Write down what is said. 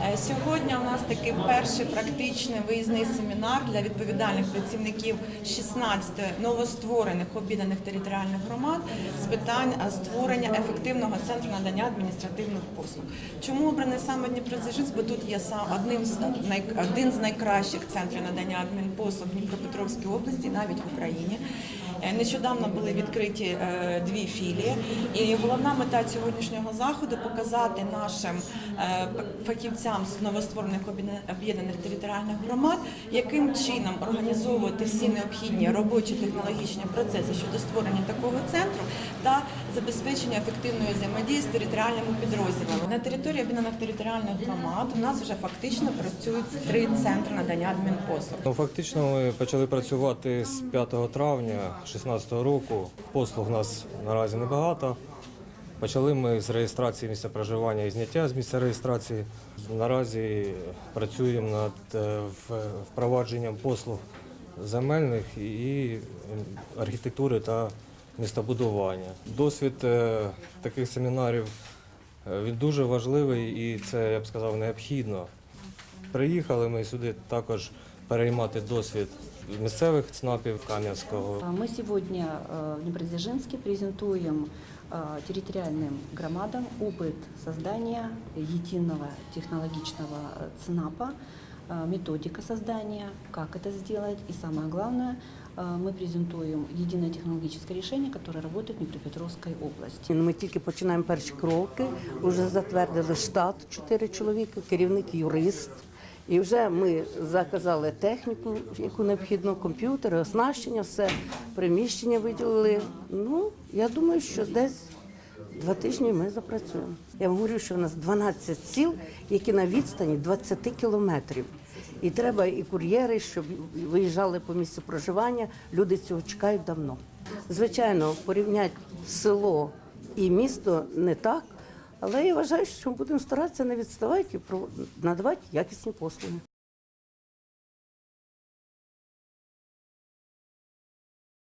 Е, Сьогодні у нас такий перший практичний виїзний семінар для відповідальних працівників 16 новостворених об'єднаних територіальних громад з питань е, створення ефективного центру надання адміністративних послуг. Чому обраний саме Дніпродзержинськ? Бо тут є сам одним з най, один з найкращих центрів надання адмінпослуг в Дніпропетровській області, навіть в Україні. Е, Нещодавно були відкриті е, дві філії, і головна мета сьогоднішнього заходу показати нашим е, п- фахівцям з новостворених об'єднаних територіальних громад, яким чином організовувати всі необхідні робочі технологічні процеси щодо створення такого центру та забезпечення ефективної взаємодії з територіальними підрозділами. На території об'єднаних територіальних громад у нас вже фактично працюють три центри надання адмінпослуг. Ну, фактично ми почали працювати з 5 травня 2016 року. Послуг у нас наразі небагато. Почали ми з реєстрації місця проживання і зняття з місця реєстрації. Наразі працюємо над е, впровадженням послуг земельних і архітектури та містобудування. Досвід е, таких семінарів е, він дуже важливий і це, я б сказав, необхідно. Приїхали ми сюди також переймати досвід місцевих ЦНАПів Кам'янського. А Мы сегодня э, в Днепродзержинске презентуем э, территориальным громадам опыт создания единого технологичного э, ЦНАПа, э, методика создания, как это сделать и самое главное, э, мы презентуем единое технологическое решение, которое работает в Днепропетровской области. Ми тільки починаємо перші кроки. Вже затвердили штат чотири чоловіка, керівник юрист. І вже ми заказали техніку, яку необхідно, комп'ютери, оснащення, все приміщення виділили. Ну я думаю, що десь два тижні ми запрацюємо. Я говорю, що у нас 12 сіл, які на відстані 20 кілометрів. І треба і кур'єри, щоб виїжджали по місцю проживання. Люди цього чекають давно. Звичайно, порівняти село і місто не так, але я вважаю, що будемо старатися не відставати і надавати якісні послуги.